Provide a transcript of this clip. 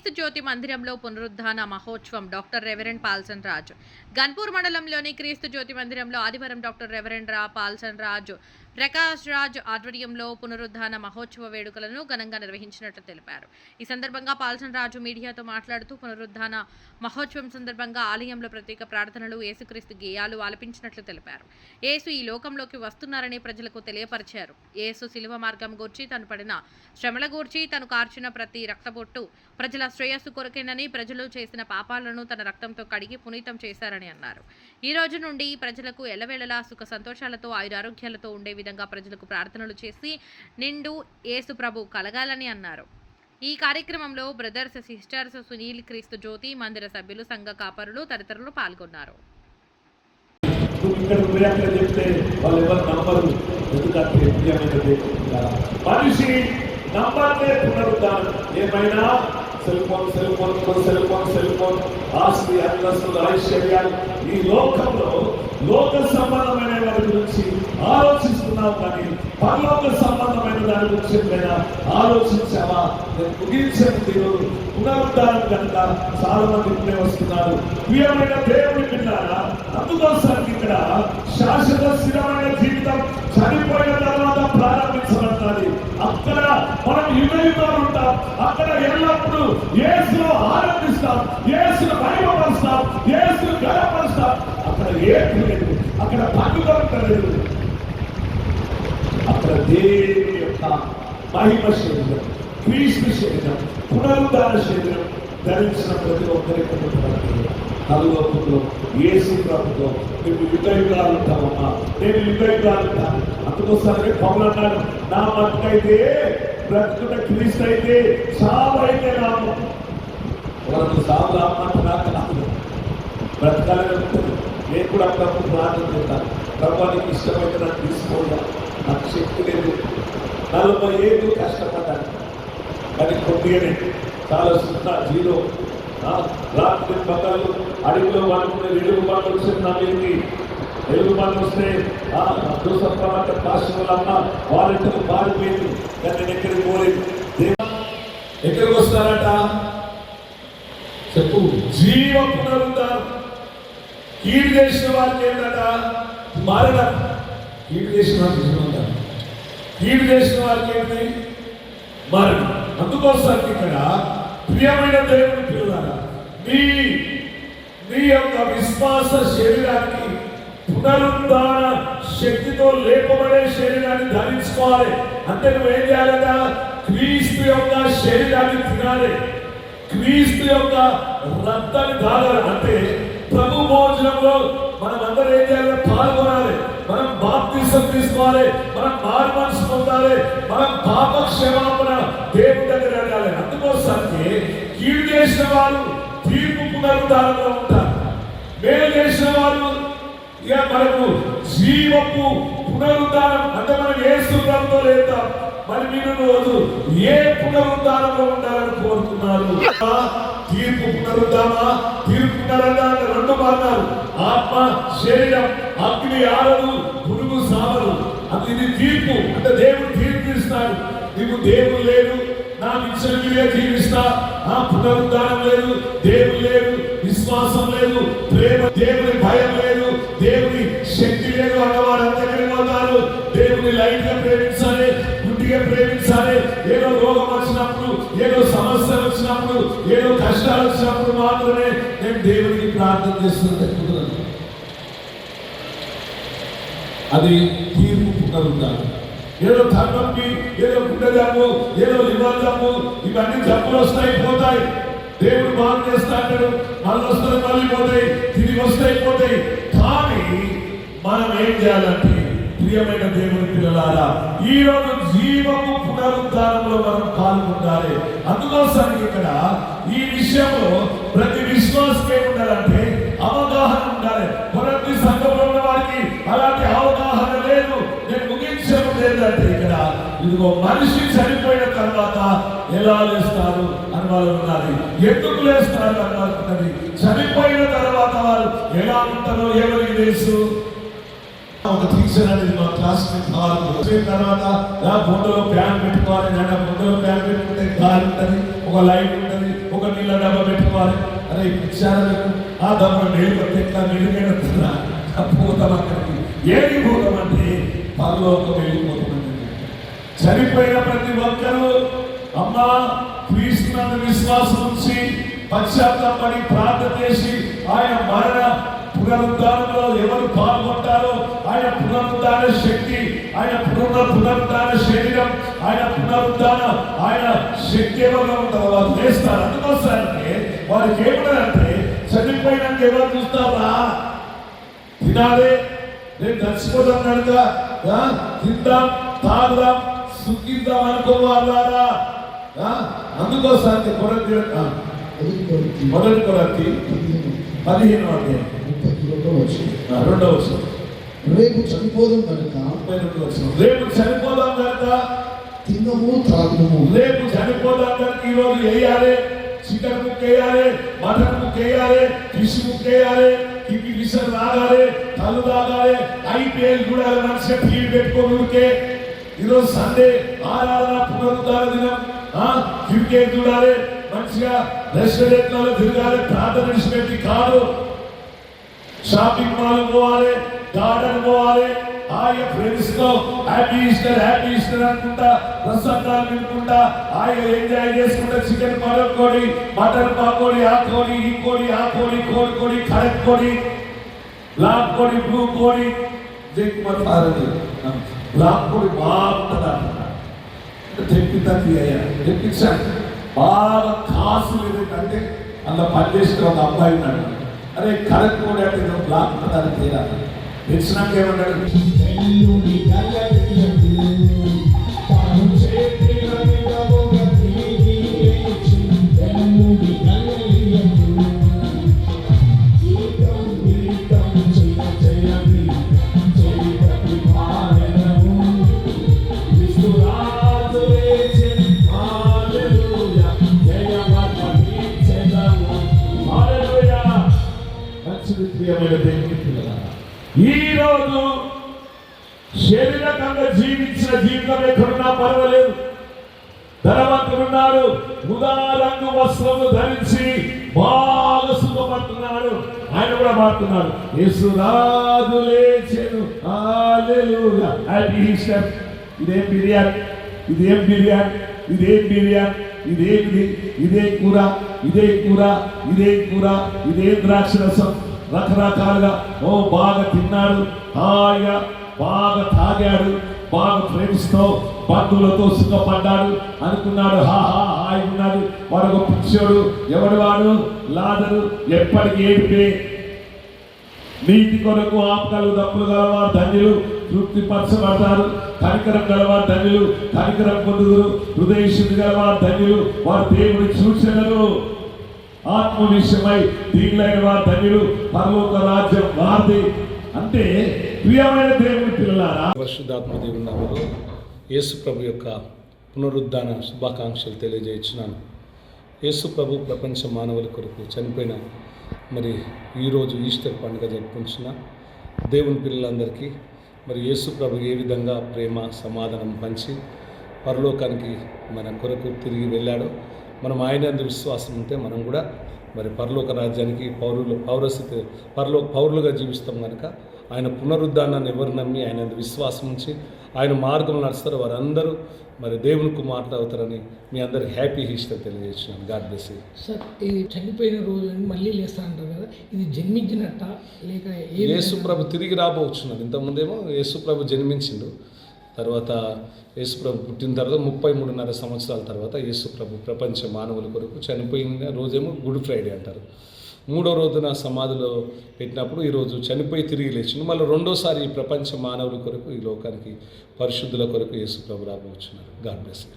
క్రీస్తు జ్యోతి మందిరంలో పునరుద్ధాన మహోత్సవం డాక్టర్ రెవరెండ్ పాల్సన్ రాజు. గన్పూర్ మండలంలోని క్రీస్తు జ్యోతి మందిరంలో ఆదివారం డాక్టర్ రెవరెండ్ రా పాల్సన్ రాజు. ప్రకాష్ రాజ్ ఆధ్వర్యంలో పునరుద్ధాన మహోత్సవ వేడుకలను ఘనంగా నిర్వహించినట్లు తెలిపారు. ఈ సందర్భంగా పాల్సన్ రాజు మీడియాతో మాట్లాడుతూ పునరుద్ధాన మహోత్సవం సందర్భంగా ఆలయంలో ప్రత్యేక ప్రార్థనలు ఏసుక్రీస్తు గేయాలు ఆలపించినట్లు తెలిపారు. ఏసు ఈ లోకంలోకి వస్తున్నారని ప్రజలకు తెలియపరిచారు. ఏసు శిలువ మార్గం గూర్చి తను పడిన శ్రమల గూర్చి తను కార్చిన ప్రతి రక్తబొట్టు ప్రజల శ్రేయస్సు కొరకేనని ప్రజలు చేసిన పాపాలను తన రక్తంతో కడిగి పునీతం చేశారని అన్నారు. ఈ రోజు నుండి ప్రజలకు ఎల్లవేళలా సుఖ సంతోషాలతో ఆయురారోగ్యాలతో ఉండే విధంగా ప్రజలకు ప్రార్థనలు చేసి నిండు యేసు ప్రభు కలగాలని అన్నారు. ఈ కార్యక్రమంలో బ్రదర్స్ సిస్టర్స్ సునీల్ క్రీస్తు జ్యోతి మందిర సభ్యులు సంఘ కాపరులు తదితరులు పాల్గొన్నారు. మనిషి పునరుద్ధానం ఏమైనా cell phone cell phone cell phone cell phone. ఆస్తి అంతస్తులు ఐశ్వర్యాలు ఈ లోకంలో లోక సంబంధమైన వాటి గురించి ఆలోచిస్తున్నావు కానీ పరలోక సంబంధమైన దాని గురించి ఏమైనా ఆలోచించావా? నేను ముగించను దేవుడు పునరుద్ధానం కనుక చాలా మంది ఇప్పుడే వస్తున్నారు. ప్రియమైన దేవుడి పిల్లారా అందుకోసానికి ఇక్కడ శాశ్వత స్థిరమైన జీవితం చనిపోయిన తర్వాత ప్రారంభం అక్కడ మనం యుగయుగాలు ఉంటాం అక్కడ ఎల్లప్పుడూ యేసులో ఆనందిస్తాం యేసును మహిమపరుస్తాం యేసును గడపరుస్తాం అక్కడ ఏది లేదు. అక్కడ పండుగ లేదు. అక్కడ దేవుని యొక్క మహిమ శరీరం క్రీస్తు శరీరం పునరుద్ధార శరీరం ధరించిన ప్రతి ఒక్కరికి కలువకుతో ఏసు ప్రభుతో మేము యుగ యుగాలు ఉంటావమ్మా నేను యుగ యుగాలు ఉంటాను అందుకోసమే పౌలు అన్నాడు నా మట్టుకైతే బ్రతుకుట క్రీస్తు అయితే చావు అయితే నామం వాళ్ళకు సాగు రామంటే నాకు నాకు బ్రతకాలని నేను కూడా అప్పుడప్పుడు ప్రార్థన చేస్తాను. ప్రభానికి ఇష్టమైతే నాకు తీసుకోవాలి నాకు శక్తి లేదు. నలభై ఏళ్ళు కష్టపడ్డాను. కానీ కొద్దిగానే చాలా సున్నా జీరో. రాత్రి పక్కలు అడవిలో పడుకునే వెలుగు పండ్లు వచ్చింది నా మీదకి. తెలుగు వాళ్ళు వస్తే ఆ దూసప్రమాట కాశ్యముల పారిపోయింది? కానీ నేను ఎక్కడికి పోలేదు. ఎక్కడికి వస్తారట? చెప్పు. జీవ పునరుద్ధారం కీడు చేసిన వారికి ఏంటట? మారడం కీడు చేసిన వారికి జీవనం కీడు చేసిన వారికి ఏంటి? మరణం. అందుకోసం ఇక్కడ ప్రియమైన దేవుని పిల్లల మీ మీ యొక్క విశ్వాస శరీరానికి పునరుద్ధాన శక్తితో లేపబడే శరీరాన్ని ధరించుకోవాలి. అంటే నువ్వేం చేయాలట? క్రీస్తు యొక్క శరీరాన్ని తినాలి. క్రీస్తు యొక్క రక్తాన్ని తాగాలి. అంటే ప్రభు భోజనంలో మనం అందరూ ఏం చేయాలి పాల్గొనాలి. మనం బాప్తిసం తీసుకోవాలి. మనం మారు మనసు పొందాలి. మనం పాప క్షమాపణ దేవుడి దగ్గర అడగాలి. అందుకోసానికి కీడు చేసిన వారు తీర్పు పునరుద్ధారంలో ఉంటారు. మేలు చేసిన వారు ఇక మనకు జీవపు పునరుద్ధానం అంటే మనం ఏ సుఖంతో లేదా మరి మీరు రోజు ఏ పునరుద్ధానంలో ఉండాలని కోరుతున్నారు? ఆ, తీర్పు పునరుద్ధామా తీర్పు పునరుద్ధానం రెండు మారినారు ఆత్మ శరీరం అగ్ని ఆరదు పురుగు సావదు అది ఇది తీర్పు. అంటే దేవుడు తీర్పు ఇస్తాడు. నీకు దేవుడు లేదు నా విచ్చలవిడిగా జీవిస్తా ఆ పునరుద్ధానం లేదు. దేవుడు లేదు విశ్వాసం లేదు ప్రేమ దేవుని భయం లేదు దేవుని శక్తి లేదు అన్నవారు అందరికీ పోతారు దేవుని లైట్గా ప్రేమించాలి గుడ్డిగా ప్రేమించాలి. ఏదో రోగం వచ్చినప్పుడు ఏదో సమస్యలు వచ్చినప్పుడు ఏదో కష్టాలు వచ్చినప్పుడు మాత్రమే నేను దేవునికి ప్రార్థన చేస్తున్నది అది తీర్పు పునరుద్ధారం ఏదో ధర్మంకి ఏదో గుండె జబ్బు ఏదో లివర్ జబ్బు ఇవన్నీ జబ్బులు వస్తాయి పోతాయి. దేవుడు బాగు చేస్తా అంటాడు. మళ్ళీ వస్తే మళ్ళీ పోతాయి తిరిగి వస్తాయి పోతాయి. కానీ మనం ఏం చేయాలంటే ప్రియమైన దేవుని పిల్లలారా ఈ జీవము పునరుద్ధారంలో మనం పాల్గొనాలి అందుకోసం ఇక్కడ ఈ విషయంలో ప్రతి విశ్వాసకి ఉండాలంటే అవగాహన ఉండాలి. కొరటి ఇదిగో మనిషి చనిపోయిన తర్వాత ఎలా లేస్తారు అని వాళ్ళు ఉన్నది ఎందుకు లేస్తారు అని వాళ్ళు చనిపోయిన తర్వాత వాళ్ళు ఎలా ఉంటారో ఎవరికి తెలుసు ఒక టీచర్ అనేది మా క్లాస్ వచ్చిన తర్వాత నా ఫోటోలో ప్యాన్ పెట్టుకోవాలి నా ఫోటోలో ప్యాన్ పెట్టుకుంటే గాలి ఉంటుంది ఒక లైట్ ఉంటుంది ఒక నీళ్ళ డబ్బా పెట్టుకోవాలి. అరే ఇచ్చారు ఆ డబ్బా నేను ఎట్లా? మెరుగైన పోతాం అక్కడికి. ఏది పోతామంటే పరలోకం వెళ్ళిపోతుంది. చనిపోయిన ప్రతి ఒక్కరూ అమ్మా క్రీస్తునందు విశ్వాసం ఉంచి పశ్చాత్తాపడి ప్రార్థన చేసి ఆయన మరణ పునరుద్ధారంలో ఎవరు పాల్గొంటారో ఆయన పునరుద్ధాన శక్తి ఆయన పునర్ పునరుద్ధాన శరీరం ఆయన పునరుద్ధాన ఆయన శక్తి ఎవరు ఉంటారో వాళ్ళు చేస్తారు అందుకోసానికి వారికి ఏమిటంటే చనిపోయినాక ఎవరు చూస్తారా? తినాలి నేను చచ్చిపోతాం కనుక తిందాం తాగుదాం సుఖిద్దాం అనుకోవాలారా? ఆ, అందుకోసానికి కొరతి మొదటి కొరతి పదిహేను, అధ్యాయం. రెండవ రేపు చనిపోదాం కనుక. రేపు చనిపోదాం కనుక. తిన్నము త్రాగుదము. రేపు చనిపోదాం కనుక ఈరోజు వేయాలి. చికెన్ ముక్క వేయాలి మటన్ ముక్క వేయాలి ఫిష్ ముక్క వేయాలి కింది విషయం తాగాలి కళ్ళు తాగాలి ఐపీఎల్ చూడాలి మనిషి టీవీ పెట్టుకొని ఉడికే ఈరోజు సండే ఆరాధన పునరుద్ధార దినం. ఆ, క్రికెట్ చూడాలి. మంచిగా రెస్టారెంట్లలో తిరగాలి. ప్రార్థన విడిచిపెట్టి కాదు. షాపింగ్ మాల్ పోవాలి. గార్డెన్ పోవాలి. ఆయన ఫ్రెండ్స్తో హ్యాపీ ఈస్టర్ హ్యాపీ ఈస్టర్ అనుకుంటా ప్రసంగాలు వినుకుంటా ఆయన ఎంజాయ్ చేసుకుంటా చికెన్ పడకోడి మటన్ పాకోడి ఆ కోడి ఈ కోడి ఆ కోడి కోడి కోడి కరెక్ట్ కోడి బ్లాక్ కోడి బ్లూ కోడి. జయకుమార్ సారథి నమస్తే కోడి బాగుంటుందా తెప్పిద్దాం అయ్యా. తెప్పించాను బాగా కాసు లేదంటే అందులో పనిచేసిన ఒక అబ్బాయి ఉన్నాడు. అరే కరెక్ట్ కూడా బ్లాక్ ఉంటుందని తీరాలి. తెచ్చినాక ఈరోజు ఈ రోజు శరీరకంగా జీవించిన జీవితం ఎక్కడున్నా పర్వాలేదు. ధనవంతుడున్నాడు ఉదారంగు వస్త్రము ధరించి బాగా సుఖపడుతున్నాడు ఆయన కూడా మారుతున్నాడు యేసురాజు లేచెను. హల్లెలూయా. ఇదేం బిర్యానీ? ఇదేం బిర్యానీ? ఇదేం బిర్యానీ? ఇదేంది? ఇదే కూర? ఇదే కూర? ఇదే కూర? ఇదే ద్రాక్ష రసం రకరకాలుగా ఓ బాగా తిన్నాడు హాయిగా బాగా తాగాడు బాగా ఫ్రెండ్స్తో బంధువులతో సుఖపడ్డాడు అనుకున్నాడు హా హా హాయి ఉన్నాడు వాడు ఒక పిచ్చోడు ఎవడు వాడు? లాదరు ఎప్పటికీ ఏడిపే? నీతి కొరకు ఆపదలు తప్పులు గలవారు ధన్యులు తృప్తిపరచబడతారు. కనికరం గలవారు ధన్యులు కనికరం పొందుదురు. హృదయశుద్ధి గలవారు ధన్యులు వారు దేవుని సూచనలు ఆత్మ విషయమై దీనిలైన వారు ధన్యులు పరలోక రాజ్యం వారిది. అంటే ప్రియమైన దేవుని పిల్లలారా. పరిశుద్ధాత్మ దేవుని నామములో యేసు ప్రభు యొక్క పునరుద్ధాన శుభాకాంక్షలు తెలియజేయించున్నాను యేసు ప్రభు ప్రపంచ మానవుల కొరకు చనిపోయిన మరి ఈరోజు ఈస్టర్ పండుగ జరుపుకుంటున్న దేవుని పిల్లలందరికీ మరి యేసు ప్రభు ఏ విధంగా ప్రేమ సమాధానం పంచి పరలోకానికి మన కొరకు తిరిగి వెళ్ళాడో మనం ఆయన విశ్వాసం ఉంటే మనం కూడా మరి పరలోక రాజ్యానికి పౌరులు పౌరస్థితి పరలో పౌరులుగా జీవిస్తాం కనుక ఆయన పునరుద్ధానాన్ని ఎవరు నమ్మి ఆయన విశ్వాసం ఉంచి ఆయన మార్గం నడుస్తారో వారందరూ మరి దేవుని కుమార్తె అవుతారని మీ అందరికి హ్యాపీ ఈస్టర్ తెలియజేస్తున్నాను. గాడ్ బ్లెస్ సార్ ఇది చనిపోయిన రోజు మళ్ళీ లేస్తా అంటారు కదా ఇది జన్మించినట్ట? లేక ఏ యేసు ప్రభు తిరిగి రాబోచున్నాడు. ఇంతకుముందేమో యేసు ప్రభు జన్మించిండు. తర్వాత యేసుప్రభు పుట్టిన తర్వాత ముప్పై మూడున్నర సంవత్సరాల తర్వాత యేసు ప్రభు ప్రపంచ మానవుల కొరకు చనిపోయిన రోజేమో గుడ్ ఫ్రైడే అంటారు. మూడో రోజున సమాధిలో పెట్టినప్పుడు ఈరోజు చనిపోయి తిరిగి లేచిండు. మళ్ళీ రెండోసారి ఈ ప్రపంచ మానవుల కొరకు ఈ లోకానికి పరిశుద్ధుల కొరకు యేసుప్రభు రాబోచున్నారు. God bless you.